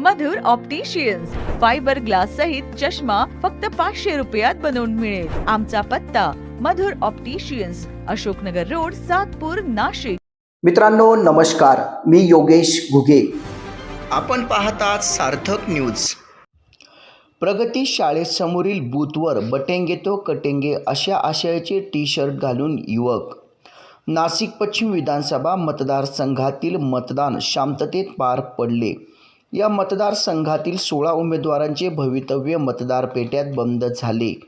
मधुर opticians fibre glass सहित चष्मा फक्त पाचशे रुपयात बनवून मिळेल. आमचा पत्ता मधुर ऑप्टिशियन्स अशोकनगर रोड सातपूर नाशिक. मित्रांनो नमस्कार. मी योगेश घुगे. आपण पाहतात सार्थक न्यूज प्रगती शाळेसमोरील बूथवर बटेंगे तो कटेंगे अशा आशयाचे टी शर्ट घालून युवक. नाशिक पश्चिम विधानसभा मतदारसंघातील मतदान शांततेत पार पडले. या मतदारसंघातील सोळा उमेदवारांचे भवितव्य मतदार पेट्यात बंद झाले.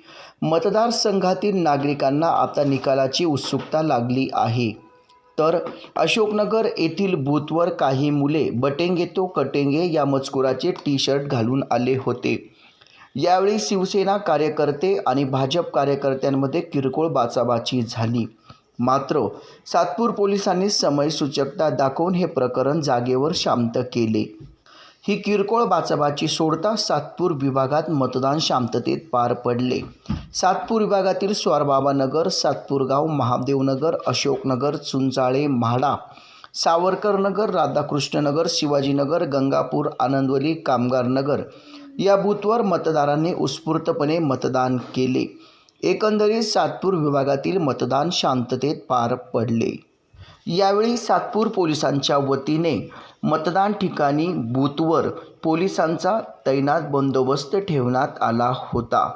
मतदारसंघातील नागरिकांना आता निकालाची उत्सुकता लागली आहे. तर अशोकनगर येथील बूथवर काही मुले बटेंगे तो कटेंगे या मजकुराचे टी शर्ट घालून आले होते. यावेळी शिवसेना कार्यकर्ते आणि भाजप कार्यकर्त्यांमध्ये किरकोळ बाचाबाची झाली. मात्र सातपूर पोलिसांनी समयसूचकता दाखवून हे प्रकरण जागेवर शांत केले. ही किरकोळ बाचाबाची सोडता सातपूर विभागात मतदान शांततेत पार पडले. सातपूर विभागातील स्वारबाबानगर सातपूरगाव महादेवनगर अशोकनगर चुंचाळे म्हाडा सावरकरनगर राधाकृष्णनगर शिवाजीनगर गंगापूर आनंदवली कामगारनगर या बूथवर मतदारांनी उत्स्फूर्तपणे मतदान केले. एकंदरीत सातपूर विभागातील मतदान शांततेत पार पडले. यावेळी सातपूर पोलिसांच्या वतीने मतदान ठिकाणी बूथवर पोलिसांचा तैनात बंदोबस्त ठेवण्यात आला होता.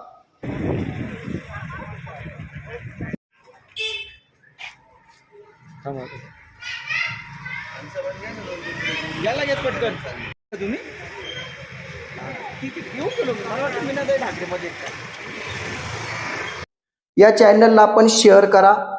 तुम्ही? या चॅनलला आपण शेअर करा.